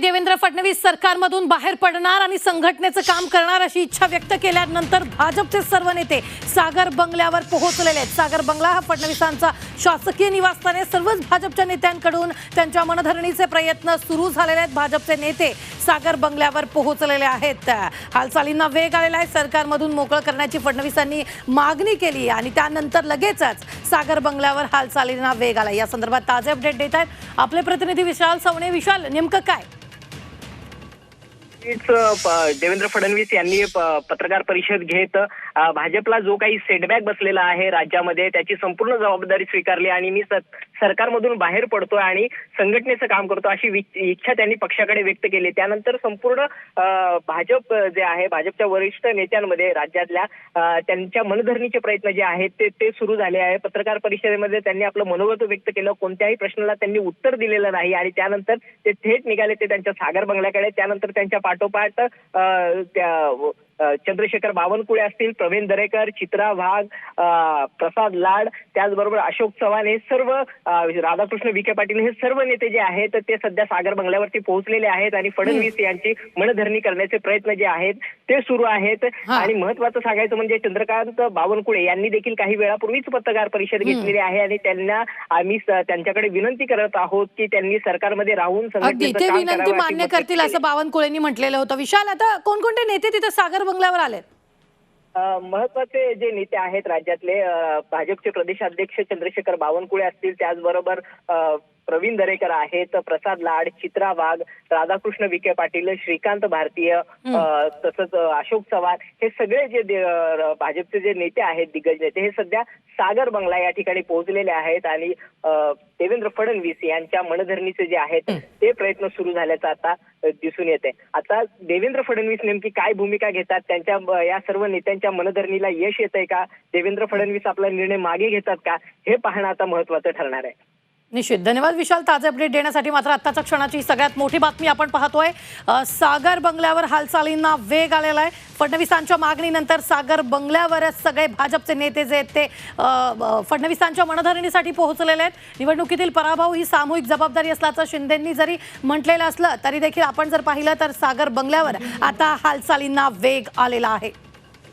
देवेंद्र फडणवीस सरकारमधून बाहेर पडणार आणि संघटनेचं काम करणार अशी इच्छा व्यक्त केल्यानंतर भाजपचे सर्व नेते सागर बंगल्यावर पोहोचलेले आहेत. सागर बंगला हा फडणवीसांचा शासकीय निवासस्थाने सर्वच भाजपच्या नेत्यांकडून त्यांच्या मनधरणीचे प्रयत्न सुरू झालेले आहेत. भाजपचे नेते सागर बंगल्यावर पोहोचलेले आहेत. हालचालींना वेग आलेला आहे. सरकारमधून मोकळं करण्याची फडणवीसांनी मागणी केली आणि त्यानंतर लगेचच सागर बंगल्यावर हालचालींना वेग आला या संदर्भात ताजे अपडेट देत आहेत. आपले प्रतिनिधी विशाल सवणे. विशाल नेमकं काय? देवेंद्र फडणवीस यांनी प- पत्रकार परिषद घेत भाजपला जो काही सेटबॅक बसलेला आहे राज्यामध्ये त्याची संपूर्ण जबाबदारी स्वीकारली आणि मी सरकारमधून बाहेर पडतोय आणि संघटनेचं काम करतो अशी इच्छा त्यांनी पक्षाकडे व्यक्त केली. त्यानंतर संपूर्ण भाजप जे आहे भाजपच्या वरिष्ठ नेत्यांमध्ये राज्यातल्या त्यांच्या मनधरणीचे प्रयत्न जे आहेत ते ते सुरू झाले आहे. पत्रकार परिषदेमध्ये त्यांनी आपलं मनोगत व्यक्त केलं. कोणत्याही प्रश्नाला त्यांनी उत्तर दिलेलं नाही आणि त्यानंतर ते थेट निघाले ते त्यांच्या सागर बंगल्याकडे. त्यानंतर त्यांच्या पाठोपाठ चंद्रशेखर बावनकुळे असतील प्रवीण दरेकर चित्रा वाघ प्रसाद लाड त्याचबरोबर अशोक चव्हाण हे सर्व राधाकृष्ण विखे पाटील हे सर्व नेते जे आहेत ते सध्या सागर बंगल्यावरती पोहोचलेले आहेत आणि फडणवीस यांची मनधरणी करण्याचे प्रयत्न जे आहेत ते सुरू आहेत. आणि महत्वाचं सांगायचं म्हणजे चंद्रकांत बावनकुळे यांनी देखील काही वेळापूर्वीच पत्रकार परिषद घेतलेली आहे आणि त्यांना आम्ही त्यांच्याकडे विनंती करत आहोत की त्यांनी सरकारमध्ये राहून विनंती मान्य करतील असं बावनकुळेंनी म्हटलेलं होतं. विशाल आता कोणकोणते नेते तिथे सागर बंगल्यावर आले महत्त्वाचे जे नेते आहेत राज्यातले भाजपचे प्रदेशाध्यक्ष चंद्रशेखर बावनकुळे असतील त्याचबरोबर प्रवीण दरेकर आहेत प्रसाद लाड चित्रा वाघ राधाकृष्ण विखे पाटील श्रीकांत भारतीय तसंच अशोक चव्हाण हे सगळे जे भाजपचे जे नेते आहेत दिग्गज नेते हे सध्या सागर बंगला या ठिकाणी पोहोचलेले आहेत. आणि देवेंद्र फडणवीस यांच्या मनधरणीचे जे आहेत ते प्रयत्न सुरू झाल्याचं आता दिसून येते आता देवेंद्र फडणवीस नेमकी काय भूमिका घेतात? त्यांच्या या सर्व नेत्यांच्या मनधरणीला यश येत आहे का? देवेंद्र फडणवीस आपला निर्णय मागे घेतात का? हे पाहणं आता महत्वाचं ठरणार आहे. निश्चित. धन्यवाद विशाल. ताजे अपडेट देण्यासाठी मात्र आत्ताच्या क्षणाची ही सगळ्यात मोठी बातमी आपण पाहतोय. सागर बंगल्यावर हालचालींना वेग आलेला आहे. फडणवीसांच्या मागणीनंतर सागर बंगल्यावरच सगळे भाजपचे नेते जे आहेत ते फडणवीसांच्या मनधरणीसाठी पोहोचलेले आहेत. निवडणुकीतील पराभव ही सामूहिक जबाबदारी असल्याचं शिंदेंनी जरी म्हटलेलं असलं तरी देखील आपण जर पाहिलं तर सागर बंगल्यावर आता हालचालींना वेग आलेला आहे.